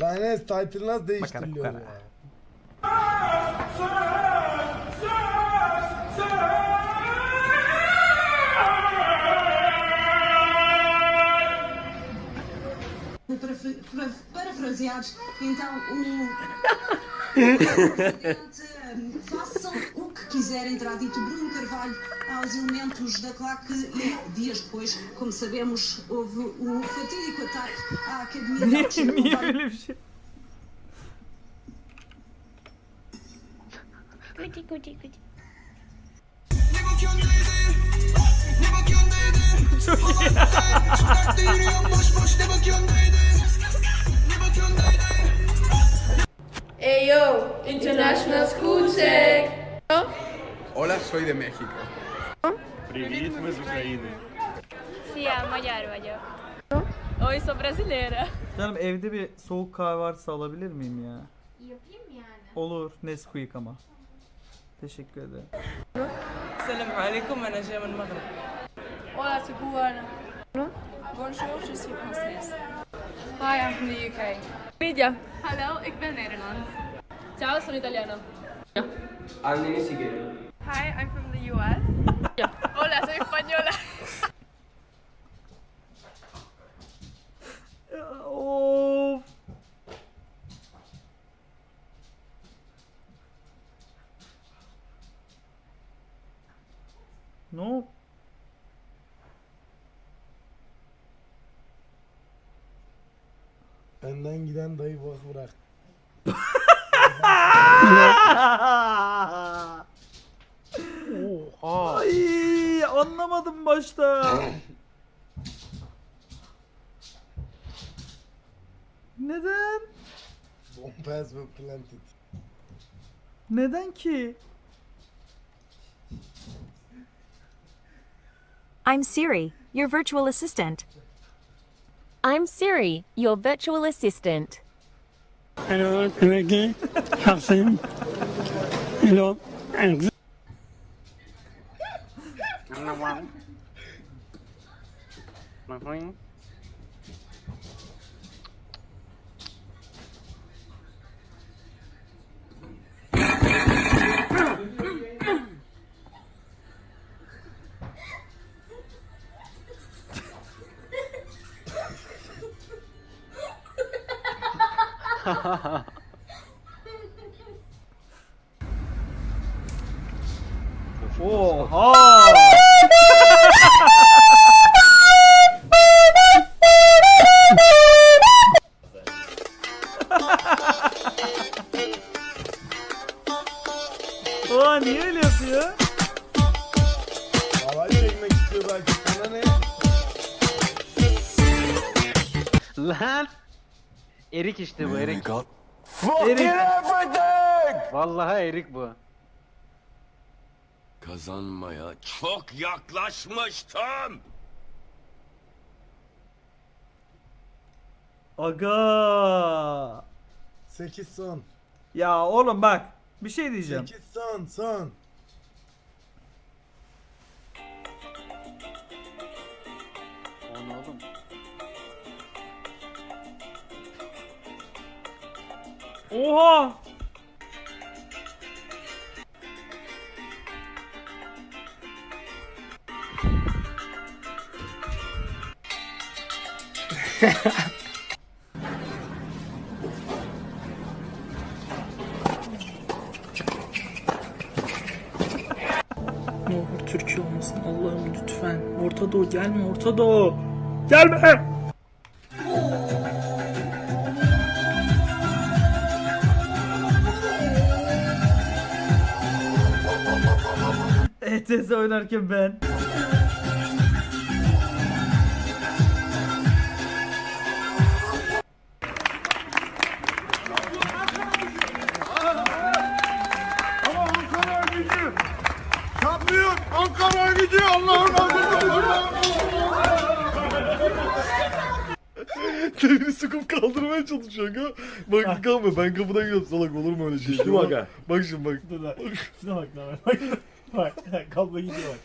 Lan Enes title nasıl değiştiriliyor Bakara, ya? Para, para, parafrasear, então o. Façam o que quiserem, terá dito Bruno Carvalho aos elementos da claque e dias depois, como sabemos, houve o fatídico ataque à Academia de? Gucci, Gucci, Gucci. Çok iyi. Ayo, International School Check. Hola, soy de México. Привет, мы из Украины. Siyah, Macar Macar. Oysa Brasileira. Canım evde bir soğuk kahve varsa alabilir miyim ya? Yapayım yani? Olur, Nesquik ama. Teşekkür ederim. Selamun Aleyküm, ben Ajayman Maghreb. Hola, c'est Cubana. Bonjour, je suis française. Hi, I'm from the UK. Media. Hallo, ik ben Nederlands. Ciao, sono italiana. Hi, I'm from the US. Hola, soy española. Ya, Of. Benden giden dayı bak bırak. Ay anlamadım başta. Neden? Bomb has been planted. Neden ki? I'm Siri, your virtual assistant. I'm Siri, your virtual assistant. Hello, Reggae, Hassan. Hello, and Oha! Oha niye öyle yapıyor? Havayı çekmek istiyor belki sana ne? Lan! Erik işte bu erik. Erik. Vallahi erik bu. Kazanmaya çok yaklaşmıştım. Aga. 8 son. Ya oğlum bak bir şey diyeceğim. 8 son son. Onu oğlum. Oha! Ne olur Türkiye olmasın Allah'ım lütfen. Orta Doğu gelme Orta Doğu. Gelme. ETS oynarken ben. Gücü Allah'ın Elini sıkıp kaldırmaya çalışıyor ha. Bak kalmıyor ben kapıdan gidiyorum salak olur mu öyle şey? Düştü bak ha. Bak şimdi bak. Dur lan. Şuna bak lan. Bak. Bak. Kablo gidiyor bak.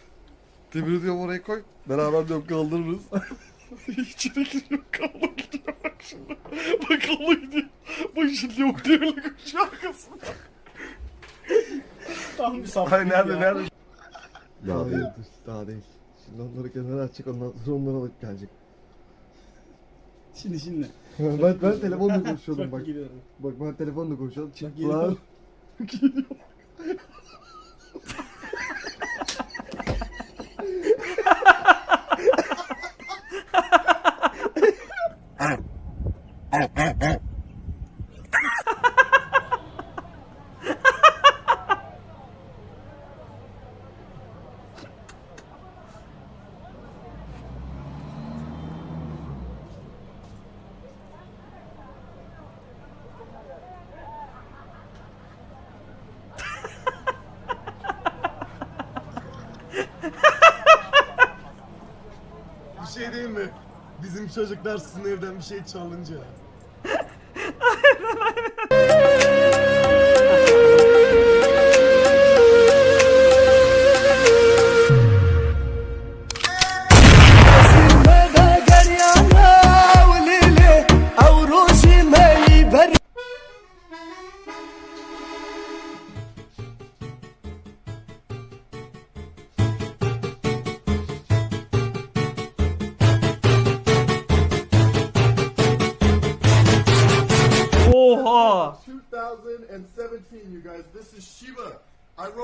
Demiri diyorum oraya koy. Beraber diyorum kaldırırız. İçine giriyor kablo gidiyor bak şimdi. Bak kablo gidiyor. şimdi yok diye öyle koşuyor arkasında. Tam bir saf. Ay nerede nerede? Daha değil, daha değil. Şimdi onları kenara atacak, ondan sonra onları alıp gelecek. Şimdi şimdi. ben, ben telefonla konuşuyordum bak. Giriyorum. Bak ben telefonla konuşuyordum. Çık geliyor. lan. Bir şey değil mi? Bizim çocuklar sizin evden bir şey çalınca.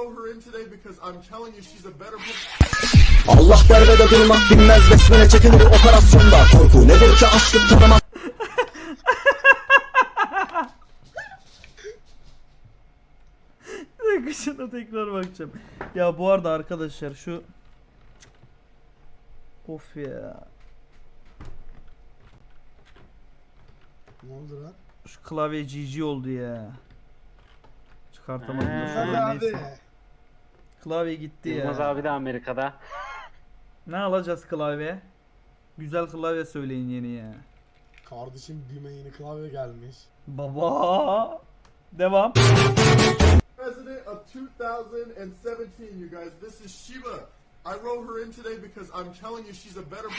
Wrote her in today because I'm telling you she's a better Allah derbede durmak bilmez besmele çekilir operasyonda. Korku nedir ki açlık tanımaz. Şuna tekrar bakacağım. Ya bu arada arkadaşlar şu Of ya. Ne oldu lan? Şu klavye GG oldu ya. Çıkartamadım da Hadi neyse. Klavye gitti Yılmaz ya. abi de Amerika'da. Ne alacağız klavye? Güzel klavye söyleyin yeni ya. Kardeşim BİM'e yeni klavye gelmiş. Baba. Devam. President of 2017, you guys. This is Shiva. I wrote her in today because I'm telling you she's a better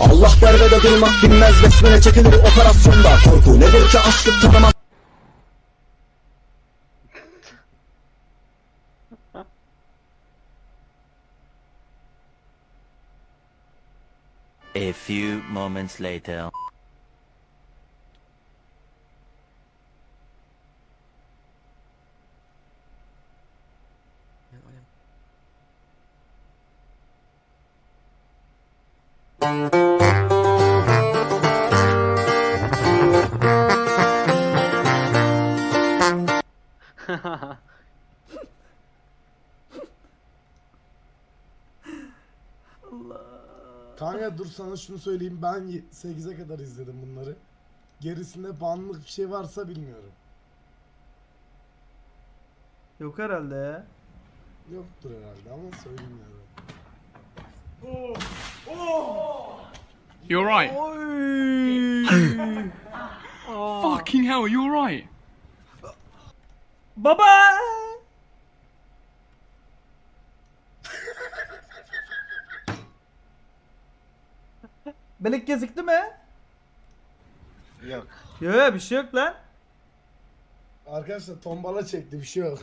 Allah derbede durmak bilmez besmele çekilir operasyonda. Korku nedir ki açlık tanımaz. Few moments later. Kanka dur sana şunu söyleyeyim. Ben 8'e kadar izledim bunları. Gerisinde banlık bir şey varsa bilmiyorum. Yok herhalde ya. Yoktur herhalde ama söylemiyorum. You're right. Oy. Fucking hell, you're right. Baba. Belik gözüktü mü? Yok. Yok bir şey yok lan. Arkadaşlar tombala çekti bir şey yok.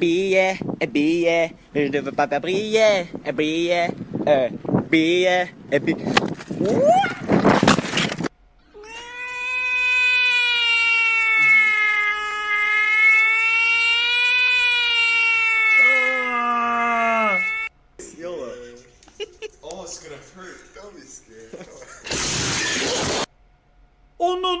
Brille, brille, je veux pas briller, briller, euh, briller, et puis... Aa! Onu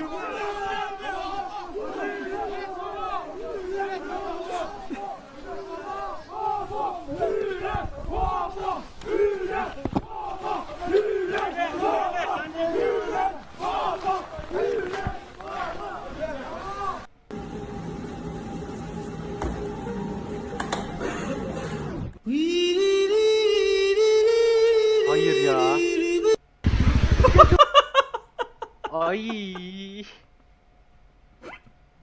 Ay.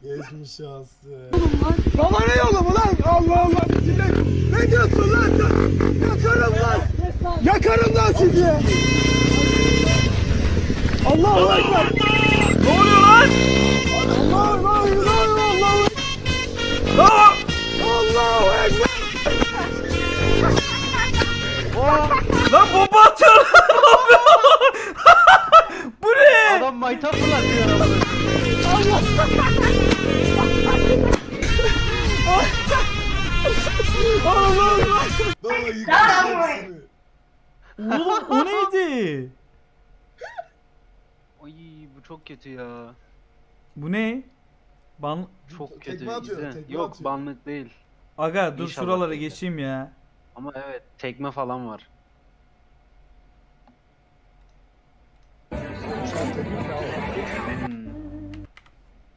Geçmiş şahsı. Baba ne yolu lan? Allah Allah. Ne diyorsun lan? Yakarım lan. Yakarım lan sizi. Allahu Ekber. Ne oluyor lan? Allahu Ekber. Allahu Lan! Allahu Ekber. Lan bomba atıyor! Ne yapıyor? Bu ne? Adam maytap fırlatıyor. Baba yıkmışlar seni. Oğlum o neydi? Ay bu çok kötü ya. Bu ne? Ban... Çok Tekme kötü. atıyor, İzle. tekme Yok atıyor. banlık değil. Aga dur İnşallah şuralara de. geçeyim ya. Ama evet tekme falan var. Hmm.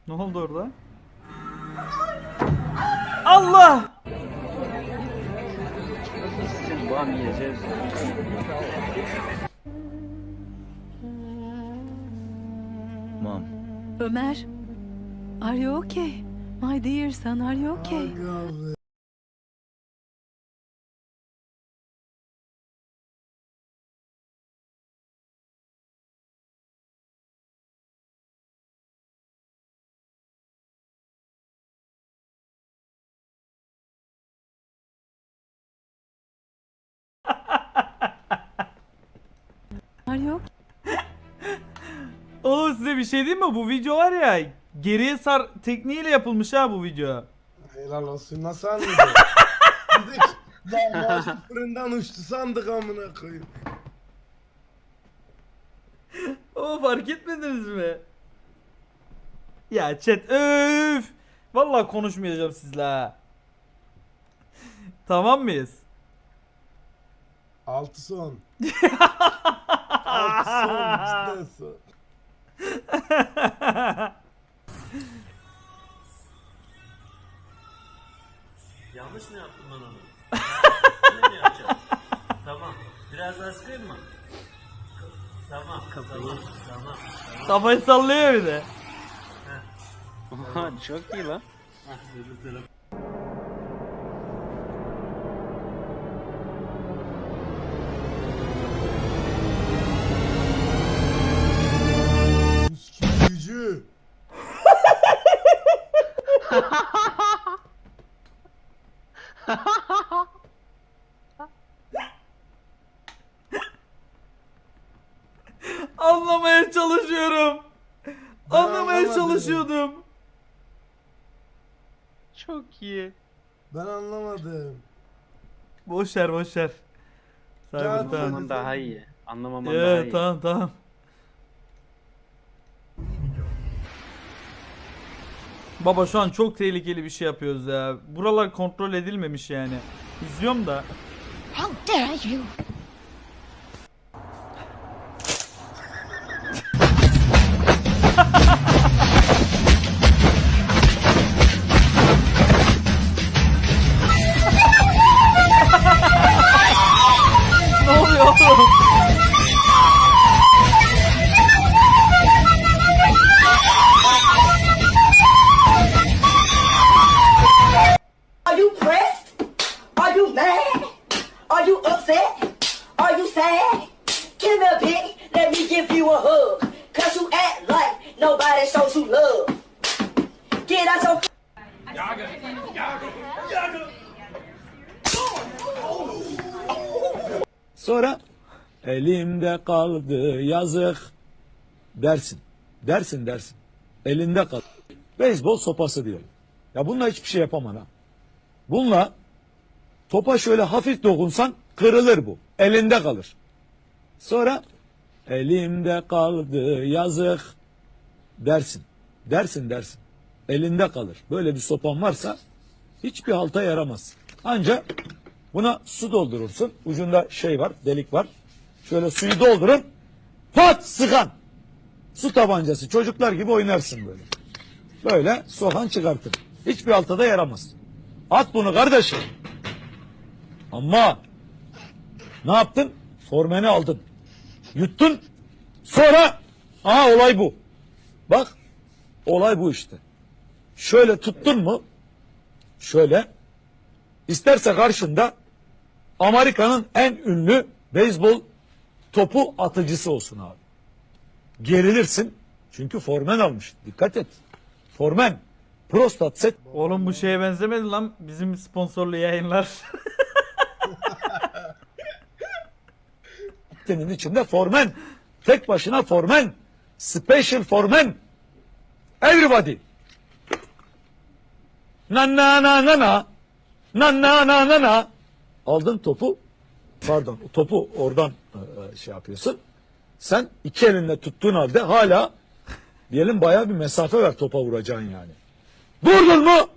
Ne oldu orada? Allah! Bam yiyeceğiz. Mom. Ömer, are you okay? My dear son, are you okay? You okay? Oğlum size bir şey diyeyim mi? Bu video var ya geriye sar tekniğiyle yapılmış ha bu video. Helal olsun nasıl anladın? Biz de fırından uçtu sandık amına koyayım. O fark etmediniz mi? Ya chat öf. Vallahi konuşmayacağım sizle ha. Tamam mıyız? Altı son. Altı son. Yanlış mı yaptım ben onu? ne mi yapacağım? Tamam. Biraz daha sıkayım mı? Tamam. Tamam. Tamam. Kafayı sallıyor bir de. Oha çok iyi lan. Miskin Anlamaya çalışıyorum. Ben Anlamaya anlamadım. çalışıyordum. Çok iyi. Ben anlamadım. Boş ver boş ver. Ya, tamam. Anlamaman daha iyi. Anlamaman daha Evet iyi. tamam tamam. Baba şu an çok tehlikeli bir şey yapıyoruz ya. Buralar kontrol edilmemiş yani. İzliyorum da. How dare you? Nobody shows you love. Get out your Sonra elimde kaldı yazık dersin. Dersin dersin. Elinde kal. Beyzbol sopası diyorum. Ya bununla hiçbir şey yapamam ha. Bununla topa şöyle hafif dokunsan kırılır bu. Elinde kalır. Sonra elimde kaldı yazık dersin. Dersin dersin. Elinde kalır. Böyle bir sopan varsa hiçbir halta yaramaz. Ancak buna su doldurursun. Ucunda şey var, delik var. Şöyle suyu doldurun. Pat sıkan. Su tabancası. Çocuklar gibi oynarsın böyle. Böyle sokan çıkartır. Hiçbir halta da yaramaz. At bunu kardeşim. Ama ne yaptın? Formeni aldın. Yuttun. Sonra aha olay bu. Bak olay bu işte. Şöyle tuttun mu? Şöyle. İsterse karşında Amerika'nın en ünlü beyzbol topu atıcısı olsun abi. Gerilirsin. Çünkü formen almış. Dikkat et. Formen. Prostat set Oğlum bu şeye benzemedi lan. Bizim sponsorlu yayınlar. senin içinde formen. Tek başına formen. Special formen. Everybody. Na na na na na. Na na na na na. Aldın topu. Pardon topu oradan e, e, şey yapıyorsun. Sen iki elinle tuttuğun halde hala diyelim bayağı bir mesafe ver topa vuracaksın yani. Vurdun mu?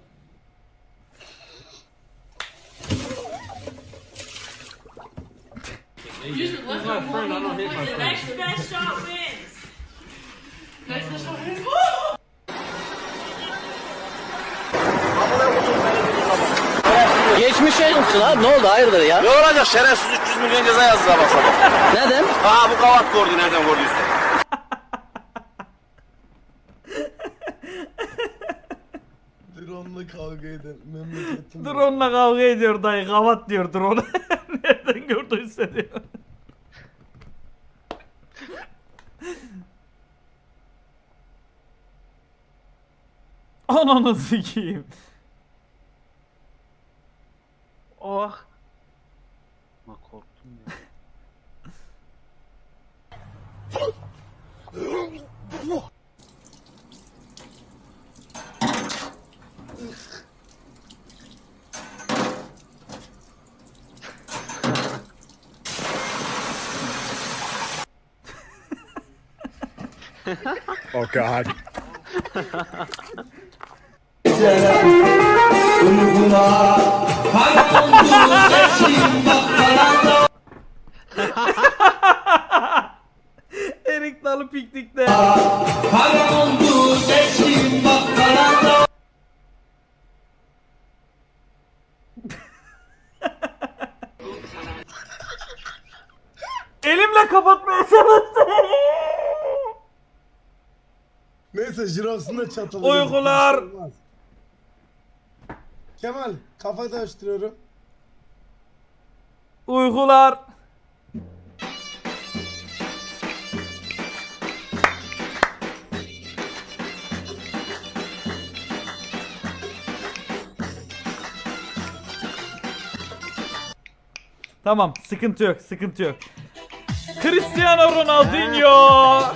Geçmiş şey olsun abi ne oldu hayırdır ya? Ne olacak şerefsiz 300 milyon ceza yazdı sabah sabah. Neden? Aa bu kavat gördü nereden gördüyse. Drone'la kavga eden memleketim. Drone'la kavga ediyor dayı. Kavat diyor drone. Nereden gördüyse diyor. Ananı sikeyim. Oh. Ama korktum ya. Oh God. Erik Dalı piknikte. Elimle kapatmaya çalıştım. Neyse jirosunu da çatalı. Uykular. Kemal kafa değiştiriyorum. Uykular. Tamam, sıkıntı yok, sıkıntı yok. Cristiano Ronaldinho.